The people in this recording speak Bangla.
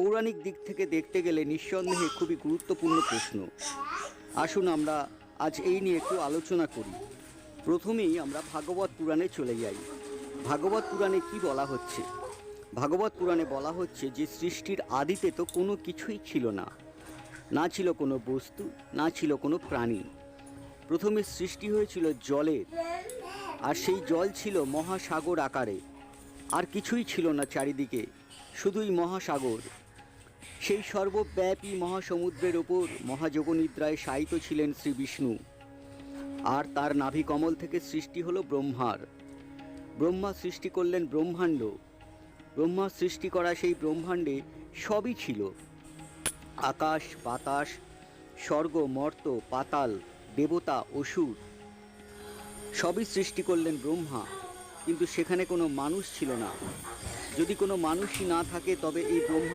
পৌরাণিক দিক থেকে দেখতে গেলে নিঃসন্দেহে খুবই গুরুত্বপূর্ণ প্রশ্ন। আসুন আমরা আজ এই নিয়ে একটু আলোচনা করি। প্রথমেই আমরা ভাগবত পুরাণে চলে যাই। ভাগবত পুরাণে কি বলা হচ্ছে? ভাগবত পুরাণে বলা হচ্ছে যে, সৃষ্টির আদিতে তো কোনো কিছুই ছিল না। না ছিল কোনো বস্তু, না ছিল কোনো প্রাণী। প্রথমে সৃষ্টি হয়েছিল জলের, আর সেই জল ছিল মহাসাগর আকারে। আর কিছুই ছিল না চারিদিকে, শুধুই মহাসাগর। সেই সর্বব্যাপী মহাসমুদ্রের ওপর মহাযোগনিদ্রায় শায়িত ছিলেন শ্রী বিষ্ণু। আর তার নাভি কমল থেকে সৃষ্টি হলো ব্রহ্মার। ব্রহ্মা সৃষ্টি করলেন ব্রহ্মাণ্ড। ব্রহ্মা সৃষ্টি করা সেই ব্রহ্মাণ্ডে সবই ছিল। আকাশ, বাতাস, স্বর্গ, মর্ত, পাতাল, দেবতা, অসুর, সবই সৃষ্টি করলেন ব্রহ্মা। কিন্তু সেখানে কোনো মানুষ ছিল না। যদি কোনো মানুষই না থাকে, তবে এই ব্রহ্মা